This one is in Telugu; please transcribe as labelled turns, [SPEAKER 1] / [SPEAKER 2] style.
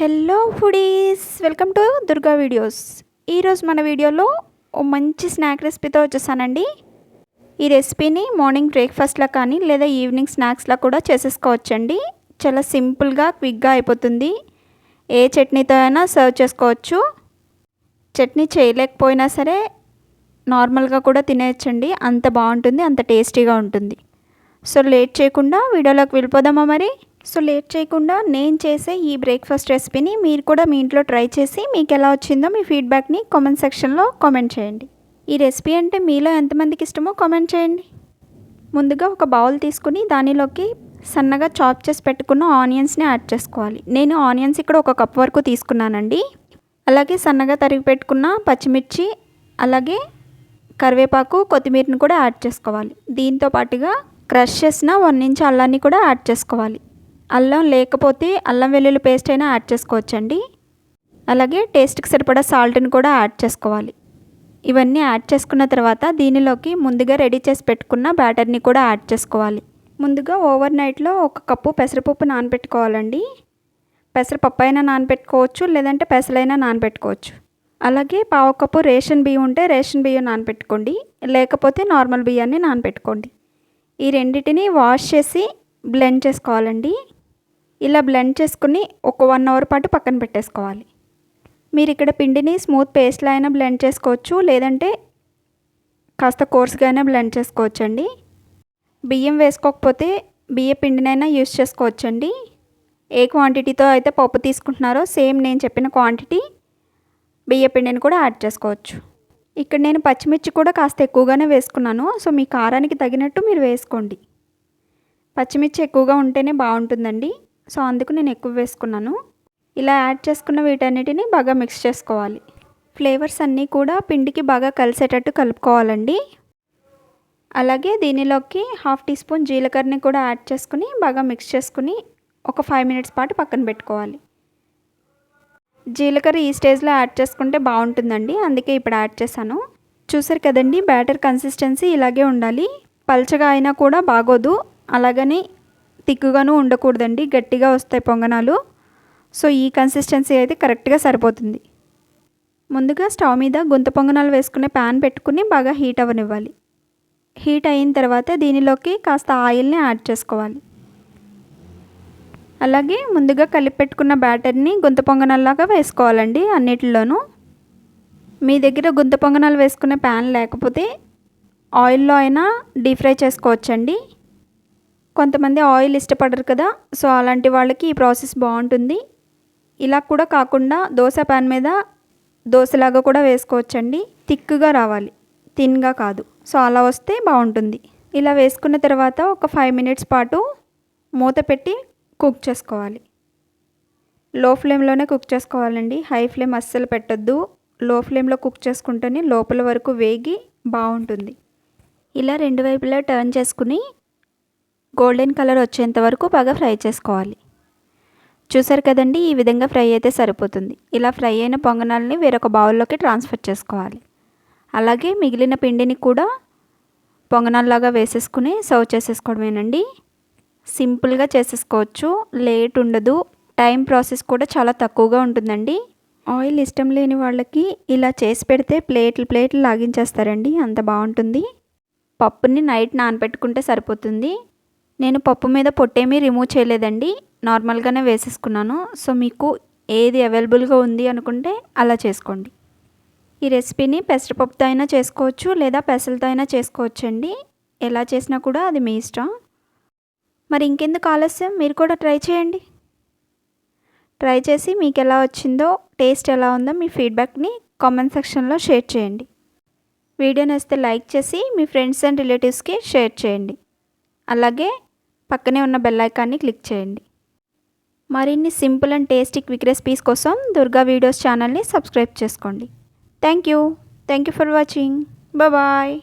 [SPEAKER 1] Hello foodies welcome to Durga videos. ఈరోజు మన వీడియోలో ఓ మంచి స్నాక్ రెసిపీతో వచ్చేసానండి. ఈ రెసిపీని మార్నింగ్ బ్రేక్ఫాస్ట్లో కానీ లేదా ఈవినింగ్ స్నాక్స్లో కూడా చేసేసుకోవచ్చండి. చాలా సింపుల్గా క్విక్గా అయిపోతుంది. ఏ చట్నీతో అయినా సర్వ్ చేసుకోవచ్చు. చట్నీ చేయలేకపోయినా సరే నార్మల్గా కూడా తినేయచ్చండి. అంత బాగుంటుంది అంత టేస్టీగా ఉంటుంది. సో లేట్ చేయకుండా వీడియోలోకి వెళ్ళిపోదామా మరి? సో లేట్ చేయకుండా నేను చేసే ఈ బ్రేక్ఫాస్ట్ రెసిపీని మీరు కూడా మీ ఇంట్లో ట్రై చేసి మీకు ఎలా వచ్చిందో మీ ఫీడ్బ్యాక్ని కామెంట్ సెక్షన్లో కామెంట్ చేయండి. ఈ రెసిపీ అంటే మీలో ఎంతమందికి ఇష్టమో కామెంట్ చేయండి. ముందుగా ఒక బౌల్ తీసుకుని దానిలోకి సన్నగా చాప్ చేసి పెట్టుకున్న ఆనియన్స్ని యాడ్ చేసుకోవాలి. నేను ఆనియన్స్ ఇక్కడ ఒక కప్ వరకు తీసుకున్నానండి. అలాగే సన్నగా తరిగి పెట్టుకున్న పచ్చిమిర్చి అలాగే కరివేపాకు కొత్తిమీరని కూడా యాడ్ చేసుకోవాలి. దీంతో పాటుగా క్రష్ చేసిన వన్ ఇంచ్ అల్లాన్ని కూడా యాడ్ చేసుకోవాలి. అల్లం లేకపోతే అల్లం వెల్లుల్లి పేస్ట్ అయినా యాడ్ చేసుకోవచ్చండి. అలాగే టేస్ట్కి సరిపడా సాల్ట్ని కూడా యాడ్ చేసుకోవాలి. ఇవన్నీ యాడ్ చేసుకున్న తర్వాత దీనిలోకి ముందుగా రెడీ చేసి పెట్టుకున్న బ్యాటర్ని కూడా యాడ్ చేసుకోవాలి. ముందుగా ఓవర్ నైట్లో ఒక కప్పు పెసరపప్పు నానబెట్టుకోవాలండి. పెసరపప్పు అయినా నానబెట్టుకోవచ్చు లేదంటే పెసలైనా నానబెట్టుకోవచ్చు. అలాగే పావు కప్పు రేషన్ బియ్యం ఉంటే రేషన్ బియ్యం నానబెట్టుకోండి లేకపోతే నార్మల్ బియ్యాన్ని నానబెట్టుకోండి. ఈ రెండింటిని వాష్ చేసి బ్లెండ్ చేసుకోవాలండి. ఇలా బ్లెండ్ చేసుకుని ఒక వన్ అవర్ పాటు పక్కన పెట్టేసుకోవాలి. మీరు ఇక్కడ పిండిని స్మూత్ పేస్ట్లో అయినా బ్లెండ్ చేసుకోవచ్చు లేదంటే కాస్త కోర్స్గా అయినా బ్లెండ్ చేసుకోవచ్చండి. బియ్యం వేసుకోకపోతే బియ్య పిండినైనా యూస్ చేసుకోవచ్చండి. ఏ క్వాంటిటీతో అయితే పప్పు తీసుకుంటున్నారో సేమ్ నేను చెప్పిన క్వాంటిటీ బియ్య పిండిని కూడా యాడ్ చేసుకోవచ్చు. ఇక్కడ నేను పచ్చిమిర్చి కూడా కాస్త ఎక్కువగానే వేసుకున్నాను సో మీ కారానికి తగినట్టు మీరు వేసుకోండి. పచ్చిమిర్చి ఎక్కువగా ఉంటేనే బాగుంటుందండి. సో అందుకు నేను ఎక్కువ వేసుకున్నాను. ఇలా యాడ్ చేసుకున్న వీటన్నిటిని బాగా మిక్స్ చేసుకోవాలి. ఫ్లేవర్స్ అన్నీ కూడా పిండికి బాగా కలిసేటట్టు కలుపుకోవాలండి. అలాగే దీనిలోకి హాఫ్ టీ స్పూన్ జీలకర్రని కూడా యాడ్ చేసుకుని బాగా మిక్స్ చేసుకుని ఒక ఫైవ్ మినిట్స్ పాటు పక్కన పెట్టుకోవాలి. జీలకర్ర ఈ స్టేజ్లో యాడ్ చేసుకుంటే బాగుంటుందండి. అందుకే ఇప్పుడు యాడ్ చేశాను. చూసారు కదండి బ్యాటర్ కన్సిస్టెన్సీ ఇలాగే ఉండాలి. పల్చగా అయినా కూడా బాగోదు. అలాగని తిక్కుగాను ఉండకూడదండి. గట్టిగా వస్తాయి పొంగనాలు. సో ఈ కన్సిస్టెన్సీ అయితే కరెక్ట్గా సరిపోతుంది. ముందుగా స్టవ్ మీద గుంత పొంగనాలు వేసుకునే ప్యాన్ పెట్టుకుని బాగా హీట్ అవ్వనివ్వాలి. హీట్ అయిన తర్వాత దీనిలోకి కాస్త ఆయిల్ని యాడ్ చేసుకోవాలి. అలాగే ముందుగా కలిపి పెట్టుకున్న బ్యాటర్ని గుంత పొంగనాల్లాగా వేసుకోవాలండి అన్నిటిలోనూ. మీ దగ్గర గుంత పొంగనాలు వేసుకునే ప్యాన్ లేకపోతే ఆయిల్లో అయినా డీప్ ఫ్రై చేసుకోవచ్చండి. కొంతమంది ఆయిల్ ఇష్టపడరు కదా సో అలాంటి వాళ్ళకి ఈ ప్రాసెస్ బాగుంటుంది. ఇలా కూడా కాకుండా దోశ ప్యాన్ మీద దోశలాగా కూడా వేసుకోవచ్చండి. థిక్గా రావాలి థిన్గా కాదు. సో అలా వస్తే బాగుంటుంది. ఇలా వేసుకున్న తర్వాత ఒక ఫైవ్ మినిట్స్ పాటు మూత పెట్టి కుక్ చేసుకోవాలి. లో ఫ్లేమ్లోనే కుక్ చేసుకోవాలండి. హై ఫ్లేమ్ అస్సలు పెట్టద్దు. లో ఫ్లేమ్లో కుక్ చేసుకుంటేనే లోపల వరకు వేగి బాగుంటుంది. ఇలా రెండు వైపులా టర్న్ చేసుకుని గోల్డెన్ కలర్ వచ్చేంత వరకు బాగా ఫ్రై చేసుకోవాలి. చూసారు కదండి ఈ విధంగా ఫ్రై అయితే సరిపోతుంది. ఇలా ఫ్రై అయిన పొంగనాలని వేరొక బౌల్లోకి ట్రాన్స్ఫర్ చేసుకోవాలి. అలాగే మిగిలిన పిండిని కూడా పొంగనాల్లాగా వేసేసుకుని సర్వ్ చేసేసుకోవడమేనండి. సింపుల్గా చేసేసుకోవచ్చు లేట్ ఉండదు. టైం ప్రాసెస్ కూడా చాలా తక్కువగా ఉంటుందండి. ఆయిల్ ఇష్టం లేని వాళ్ళకి ఇలా చేసి పెడితే ప్లేట్లు ప్లేట్లు లాగించేస్తారండి అంత బాగుంటుంది. పప్పుని నైట్ నానబెట్టుకుంటే సరిపోతుంది. నేను పప్పు మీద పొట్టేమీ రిమూవ్ చేయలేదండి. నార్మల్గానే వేసేసుకున్నాను. సో మీకు ఏది అవైలబుల్గా ఉంది అనుకుంటే అలా చేసుకోండి. ఈ రెసిపీని పెసరపప్పుతో అయినా చేసుకోవచ్చు లేదా పెసలతో అయినా చేసుకోవచ్చు అండి ఎలా చేసినా కూడా అది మీ ఇష్టం. మరి ఇంకెందుకు ఆలస్యం? మీరు కూడా ట్రై చేయండి. ట్రై చేసి మీకు ఎలా వచ్చిందో టేస్ట్ ఎలా ఉందో మీ ఫీడ్బ్యాక్ని కామెంట్ సెక్షన్లో షేర్ చేయండి. వీడియోని వస్తే లైక్ చేసి మీ ఫ్రెండ్స్ అండ్ రిలేటివ్స్కి షేర్ చేయండి. అలాగే పక్కనే ఉన్న బెల్ ఐకాన్ని క్లిక్ చేయండి. మరిన్ని simple and tasty quick recipes కోసం దుర్గా వీడియోస్ ఛానల్ని సబ్స్క్రైబ్ చేసుకోండి. Thank you thank you for watching bye